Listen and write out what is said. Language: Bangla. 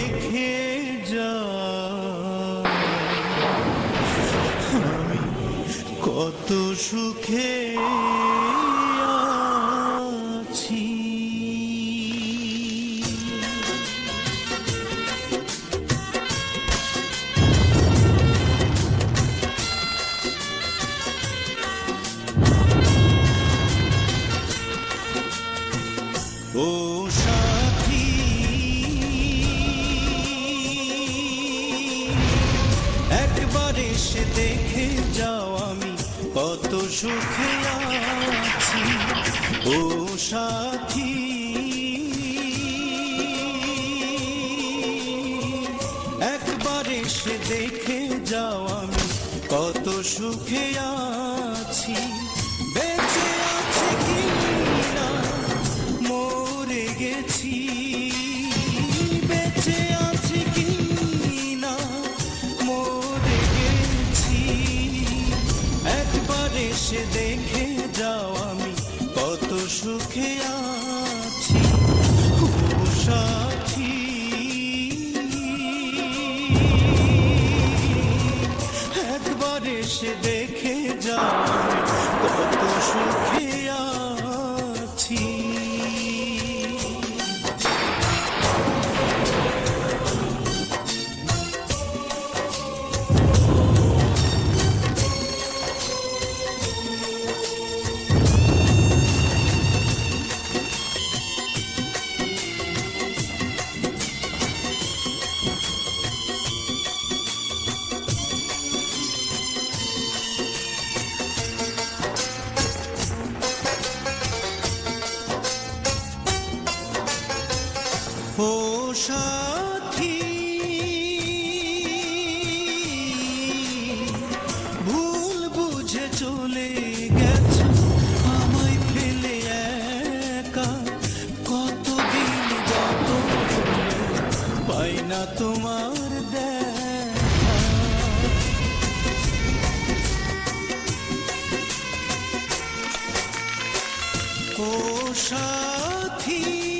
রেখে যা কত সুখে আছি ও এসে দেখে যাও আমি, কত সুখে আছি। ও সাথী। একবার এসে দেখে যাও আমি, কত সুখে আছি। বেঁচে যাও আমি কত সুখে আছি সাথী একবার এসে ও ভুল বুঝে চলে গেছো, আমায় ফেলে একা। কতদিন যত পাই না তোমার দেখা। ও সাথী।